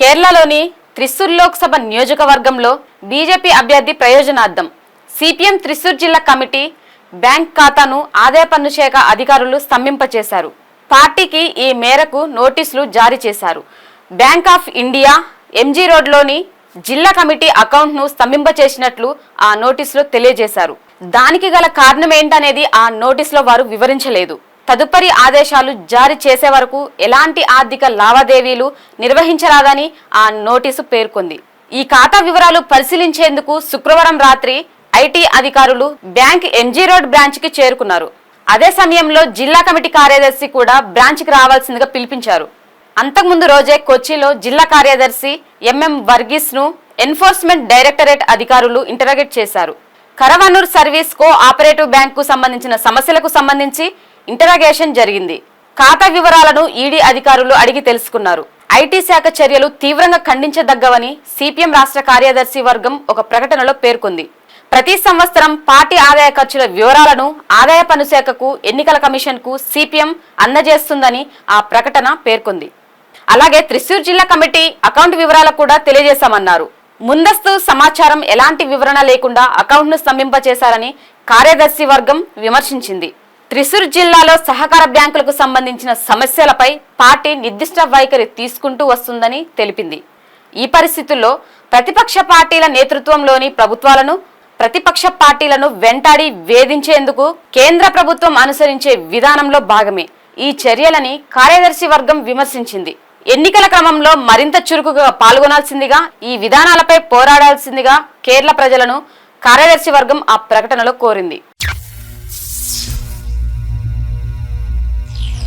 కేరళలోని త్రిశూర్ లోక్సభ నియోజకవర్గంలో బీజేపీ అభ్యర్థి ప్రయోజనార్థం. సిపిఎం త్రిశూర్ జిల్లా కమిటీ బ్యాంక్ ఖాతాను ఆదాయ పన్ను శాఖ అధికారులు స్తంభింపచేశారు. పార్టీకి ఈ మేరకు నోటీసులు జారీ చేశారు. బ్యాంక్ ఆఫ్ ఇండియా ఎంజీ రోడ్లోని జిల్లా కమిటీ అకౌంట్ను స్తంభింపచేసినట్లు ఆ నోటీసులో తెలియజేశారు. దానికి గల కారణం ఏంటనేది ఆ నోటీసులో వారు వివరించలేదు. తదుపరి ఆదేశాలు జారీ చేసే వరకు ఎలాంటి ఆర్థిక లావాదేవీలు నిర్వహించరాదని ఆ నోటీసు పేర్కొంది. ఈ ఖాతా వివరాలు పరిశీలించేందుకు శుక్రవారం రాత్రి ఐటీ అధికారులు బ్యాంక్ ఎంజీ రోడ్ బ్రాంచ్కి చేరుకున్నారు. అదే సమయంలో జిల్లా కమిటీ కార్యదర్శి కూడా బ్రాంచ్కి రావాల్సిందిగా పిలిపించారు. అంతకుముందు రోజే కొచ్చిలో జిల్లా కార్యదర్శి ఎంఎం వర్గీస్ను ఎన్ఫోర్స్మెంట్ డైరెక్టరేట్ అధికారులు ఇంటరాగేట్ చేశారు. Karuvannur service cooperative bank సంబంధించిన సమస్యలకు సంబంధించి ఇంటరాగేషన్ జరిగింది. ఖాతా వివరాలను ఈడీ అధికారులు అడిగి తెలుసుకున్నారు. ఐటీ శాఖ చర్యలు తీవ్రంగా ఖండించదగ్గవని సిపిఎం రాష్ట్ర కార్యదర్శి వర్గం ఒక ప్రకటనలో పేర్కొంది. ప్రతి సంవత్సరం పార్టీ ఆదాయ ఖర్చుల వివరాలను ఆదాయ పన్ను శాఖకు ఎన్నికల కమిషన్కు సిపిఎం అందజేస్తుందని ఆ ప్రకటన పేర్కొంది. అలాగే త్రిశూర్ జిల్లా కమిటీ అకౌంట్ వివరాలు కూడా తెలియజేశామన్నారు. ముందస్తు సమాచారం ఎలాంటి వివరణ లేకుండా అకౌంట్ను స్తంభింపచేశారని కార్యదర్శి వర్గం విమర్శించింది. త్రిశూర్ జిల్లాలో సహకార బ్యాంకులకు సంబంధించిన సమస్యలపై పార్టీ నిర్దిష్ట వైఖరి తీసుకుంటూ వస్తుందని తెలిపింది. ఈ పరిస్థితుల్లో ప్రతిపక్ష పార్టీల నేతృత్వంలోని ప్రభుత్వాలను ప్రతిపక్ష పార్టీలను వెంటాడి వేధించేందుకు కేంద్ర ప్రభుత్వం అనుసరించే విధానంలో భాగమే. ఈ చర్యలని కార్యదర్శి వర్గం విమర్శించింది. ఎన్నికల క్రమంలో మరింత చురుకుగా పాల్గొనాల్సిందిగా ఈ విధానాలపై పోరాడాల్సిందిగా కేరళ ప్రజలను కార్యదర్శి వర్గం ఆ ప్రకటనలో కోరింది.